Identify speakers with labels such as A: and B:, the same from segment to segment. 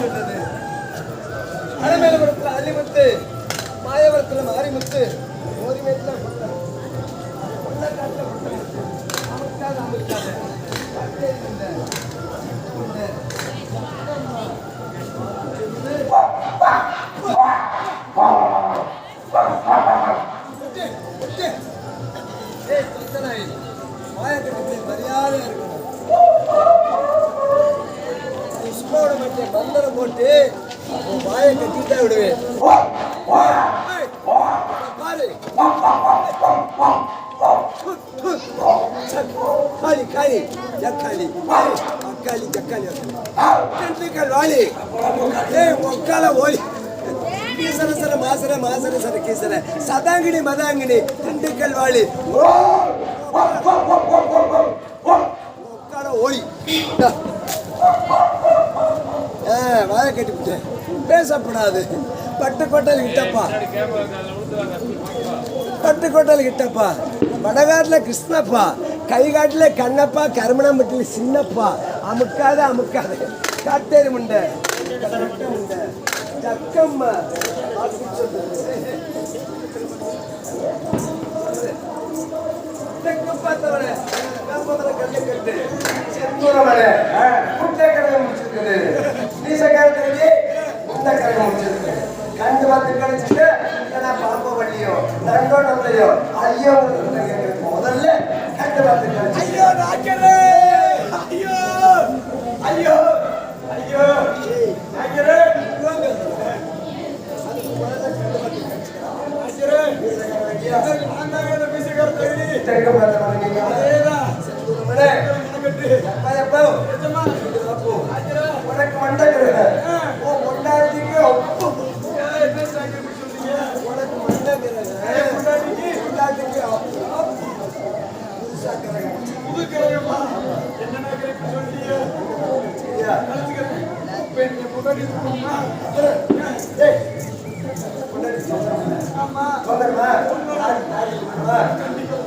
A: சொன்னது அலமேலபுரத்தில் அள்ளிமுத்து மாயவரத்தில் மாரிமுத்து ஓரிமேட்டில் ஏய் சொத்தனாய் மாயக்கட்டுக்கு மரியாதை இருக்கும் சும்மாவோட மாட்டேன் போட்டு வாயை கட்டிட்டா விடுவேன் ஏய், பாரு. காளி காளி ஜக்காளி அக்காளி ஜக்காளி. கண்டிக்கல் வாளி ஏய் ஒக்கால ஓலி. கீசர சர மாசர மாசர சர கீசர. சதாங்கினி மதாங்கினி திண்டுக்கல் வாழி ஒக்கால ஓலி. வாயை கட்டிவிட்டேன் பேசப்படாது. பட்டு கொட்டல் கிட்டப்பா. பட்டு கொட்டல் கிட்டப்பா. வடகாட்டில் கிருஷ்ணப்பா. கைகாட்டில் கண்ணப்பா கருமணம்பட்டியில் சின்னப்பா. அமுக்காத அமுக்காது. காட்டேரி முண்டை. கட்ட முண்டை. ஜக்கம்மா தெற்கு பார்த்தவனே. கண்டு பார்த்து கழிச்சுட்டு நான் பாப்ப வழியோ நண்டோ நந்தையோ ஐயோ முதல்ல கண்டு பார்த்து கழிச்சு ஐயோ ஐயோ! ஐயோ!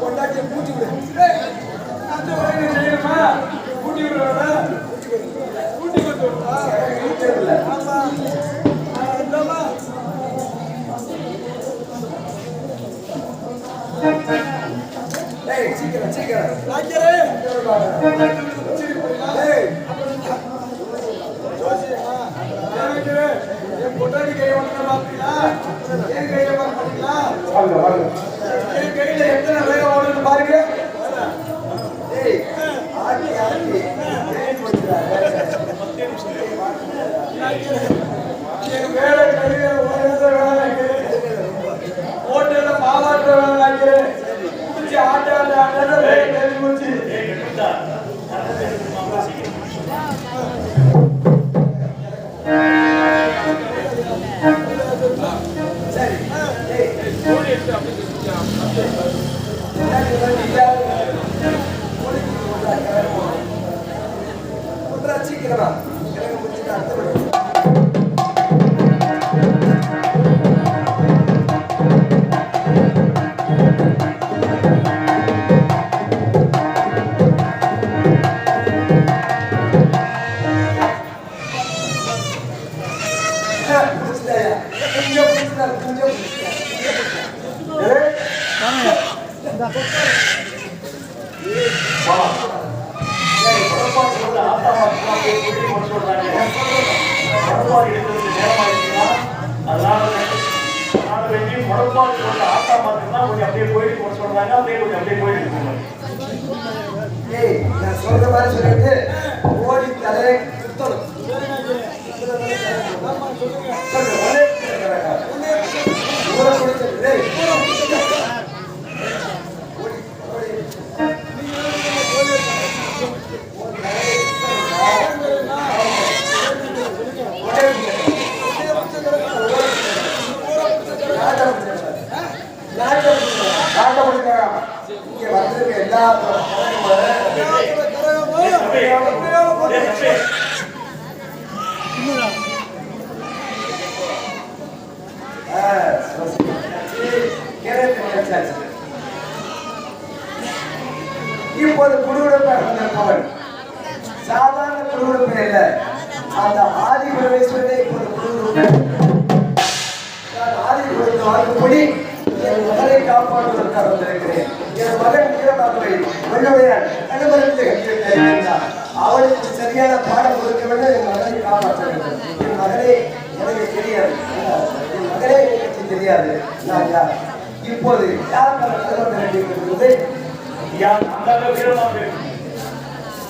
A: பொண்டாட்டியை பூட்டி விடு ஏய் சீக்கிரம் சீக்கிரம்
B: Punca, punca,
A: punca, punca. ஒன்றா சீக்கிரமா எனக்கு முடிச்சுட்டு அடுத்த படி முடிச்சுட்டாயா கொஞ்சம் முடிச்சுட்டா கொஞ்சம் முடிச்சுட்டா ஏய் நான் சொல்ற மாதிரி சொல்லிட்டு ஓடி தலையை குத்தணும் சொல்லு, ஒரே ஊரை குடிச்சிட்டு, டேய், சரி சரி இப்போது குடுகுடுப்பு வந்திருப்பவன் சாதாரண குடுகுடுப்பு இல்லை அந்த ஆதி பரமேஸ்வரனே இப்போது குடுகுடுப்பு ஆதி குடுகுடுப்பு வாக்குப்படி என் மகனை காப்பாற்றுவதற்காக வந்திருக்கிறேன். என் மகன் வீரபாகுவை வள்ளுவையான் அனுமதித்து இருக்கின்றார் அவனுக்கு சரியான பாடம் கொடுக்க வேண்டும் என் மகனை காப்பாற்ற வேண்டும். என் மகனே எனக்கு தெரியாது. என் மகனே எனக்கு தெரியாது. நான் யார்? இப்போது யார் தன
C: ஐயா அந்த வீரமாக?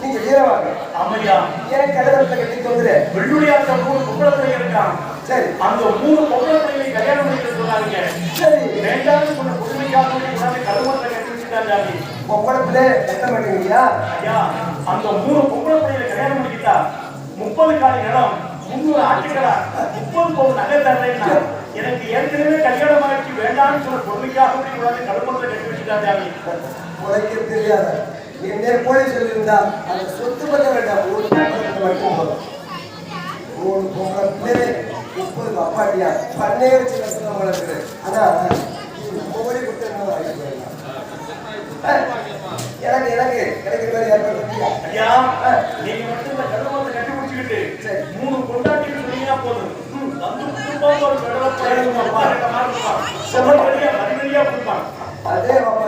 A: நீங்க வீரவாங்க
C: ஆமையா
A: ஏன் கலவரத்தை கட்டி தோங்குற
C: வெள்ளுடைய அந்த மூணு பொம்பளை இருக்கான்
A: சரி.
C: அந்த மூணு பொம்பளை கல்யாணம் பண்ணிட்டு சொன்னாங்க
A: சரி.
C: வேண்டாம் சொன்ன புதுமைக்காக கருமத்தை கட்டி வச்சுட்டாங்க
A: பொம்பளை பிள்ளை எத்தனை பண்ணுவீங்களா
C: ஐயா அந்த மூணு பொம்பளை பிள்ளைகளை கல்யாணம் பண்ணிக்கிட்டா முப்பது காலி நிலம் முன்னூறு ஆட்டுக்கடா முப்பது பவுன் நகை தரேன்னா எனக்கு ஏற்கனவே கல்யாணம் வேண்டாம்னு சொன்ன பொறுமைக்காக கொண்டாந்து கருமத்தை கட்டி வச்சுட்டாங்க.
A: உழைக்க தெரியாத? என்னே போய் சொல்லியிருந்தா அந்த சொத்து பத்த வேண்டாம். மூணு மட்டும் போதும். மூணு பொம்பளை பிள்ளை முப்பது அப்பாட்டியா பண்ணே வச்சு கஷ்டம் வளர்க்குது கொடுத்து என்ன எனக்கு எனக்கு எனக்கு பேர்?
C: ஐயா நீங்க மட்டும் கருமத்தை கட்டி முடிச்சுக்கிட்டு மூணு கொண்டாட்டின்னு சொன்னீங்கன்னா போதும். வந்து குடும்பம் ஒரு வெள்ளப்படையும் அப்பா ரெண்டு மறுபடியா கொடுப்பான்
A: அதே பாப்பா